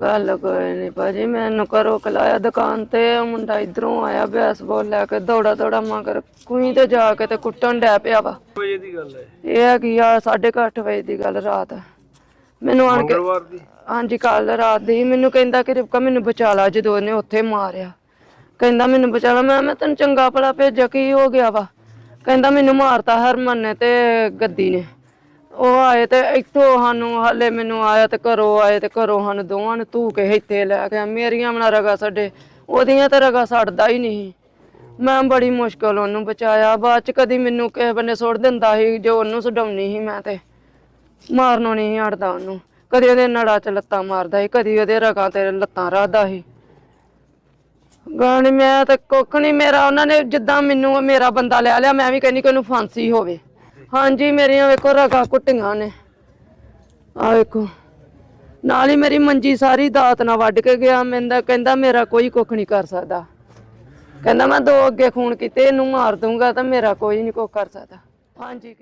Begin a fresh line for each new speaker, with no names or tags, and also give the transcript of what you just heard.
ਗੱਲ ਕੋਈ ਨਹੀਂ ਭਾਜੀ ਮੈਨੂੰ ਘਰੋਂ ਕਲਾਇਆ ਦੁਕਾਨ ਤੇ ਉਹ ਮੁੰਡਾ ਇਧਰੋਂ ਆਇਆ ਬੈਸਬਾਲ ਲੈ ਕੇ ਦੌੜਾ ਦੌੜਾ ਮਗਰ ਕੁਈ ਤੇ ਜਾ ਕੇ ਤੇ ਕੁੱਟਣ ਡੈ ਪਿਆ ਵਾ।
ਵਜੇ ਦੀ ਗੱਲ ਹੈ?
ਇਹ ਹੈ ਕਿ ਆ 8:30 ਵਜੇ ਦੀ ਗੱਲ ਰਾਤ। ਮੈਨੂੰ ਆਣ ਕੇ
ਮੰਗਲਵਾਰ ਦੀ?
ਹਾਂਜੀ ਕੱਲ ਰਾਤ ਦੀ। ਮੈਨੂੰ ਕਹਿੰਦਾ ਕਿ ਰਿਪਕਾ ਮੈਨੂੰ ਬਚਾ ਲਾ ਜਦੋਂ ਉਹਨੇ ਉੱਥੇ ਮਾਰਿਆ। ਕਹਿੰਦਾ ਮੈਨੂੰ ਬਚਾ ਲਾ। ਮੈਂ ਮੈਂ ਤੈਨੂੰ ਚੰਗਾ ਭਲਾ ਭੇਜਿਆ ਕੀ ਹੋ ਗਿਆ ਵਾ? ਕਹਿੰਦਾ ਮੈਨੂੰ ਮਾਰਤਾ ਹਰਮਨ ਨੇ ਤੇ ਗੱਦੀ ਨੇ। ਉਹ ਆਏ ਤੇ ਇੱਥੋਂ ਸਾਨੂੰ ਹਲੇ ਮੈਨੂੰ ਆਇਆ ਤੇ ਘਰੋਂ ਆਏ ਤੇ ਘਰੋਂ ਸਾਨੂੰ ਦੋਵਾਂ ਨੂੰ ਧੂ ਕੇ ਇੱਥੇ ਲੈ ਕੇ ਮੇਰੀਆਂ ਬਣਾ ਰਗਾ ਸਾਡੇ ਉਹਦੀਆਂ ਤਾਂ ਰਗਾ ਛੱਡਦਾ ਹੀ ਨਹੀਂ। ਮੈਂ ਬੜੀ ਮੁਸ਼ਕਲ ਉਹਨੂੰ ਬਚਾਇਆ। ਬਾਅਦ ਚ ਕਦੀ ਮੈਨੂੰ ਕਿਸੇ ਬੰਨੇ ਸੁੱਟ ਦਿੰਦਾ ਸੀ, ਜੋ ਉਹਨੂੰ ਛਡਾਉਣੀ ਸੀ ਮੈਂ ਤੇ। ਮਾਰਨੋਂ ਨਹੀਂ ਹਟਦਾ ਉਹਨੂੰ। ਕਦੀ ਉਹਦੇ ਨੜਾ ਚ ਲੱਤਾਂ ਮਾਰਦਾ ਸੀ, ਕਦੀ ਉਹਦੇ ਰਗਾਂ ਤੇ ਲੱਤਾਂ ਰੱਖਦਾ ਸੀ। ਗਾਣੀ ਮੈਂ ਤੇ ਕੁੱਖ ਨਹੀਂ ਮੇਰਾ। ਉਹਨਾਂ ਨੇ ਜਿੱਦਾਂ ਮੈਨੂੰ ਮੇਰਾ ਬੰਦਾ ਲੈ ਲਿਆ, ਮੈਂ ਵੀ ਕਹਿੰਦੀ ਕਿ ਉਹਨੂੰ ਫਾਂਸੀ ਹੋਵੇ। ਹਾਂਜੀ, ਮੇਰੀਆਂ ਵੇਖੋ ਰਗਾਂ ਕੁੱਟੀਆਂ ਨੇ। ਆ ਵੇਖੋ। ਨਾਲ ਹੀ ਮੇਰੀ ਮੰਜੀ ਸਾਰੀ ਦਾਤ ਨਾਲ ਵੱਢ ਕੇ ਗਿਆ। ਮੈਂਦਾ ਕਹਿੰਦਾ ਮੇਰਾ ਕੋਈ ਕੁੱਖ ਨਹੀਂ ਕਰ ਸਕਦਾ। ਕਹਿੰਦਾ ਮੈਂ ਦੋ ਅੱਗੇ ਖੂਨ ਕੀਤੇ, ਇਹਨੂੰ ਮਾਰ ਦੂੰਗਾ ਤਾਂ ਮੇਰਾ ਕੋਈ ਨਹੀਂ ਕੁੱਖ ਕਰ ਸਕਦਾ। ਹਾਂਜੀ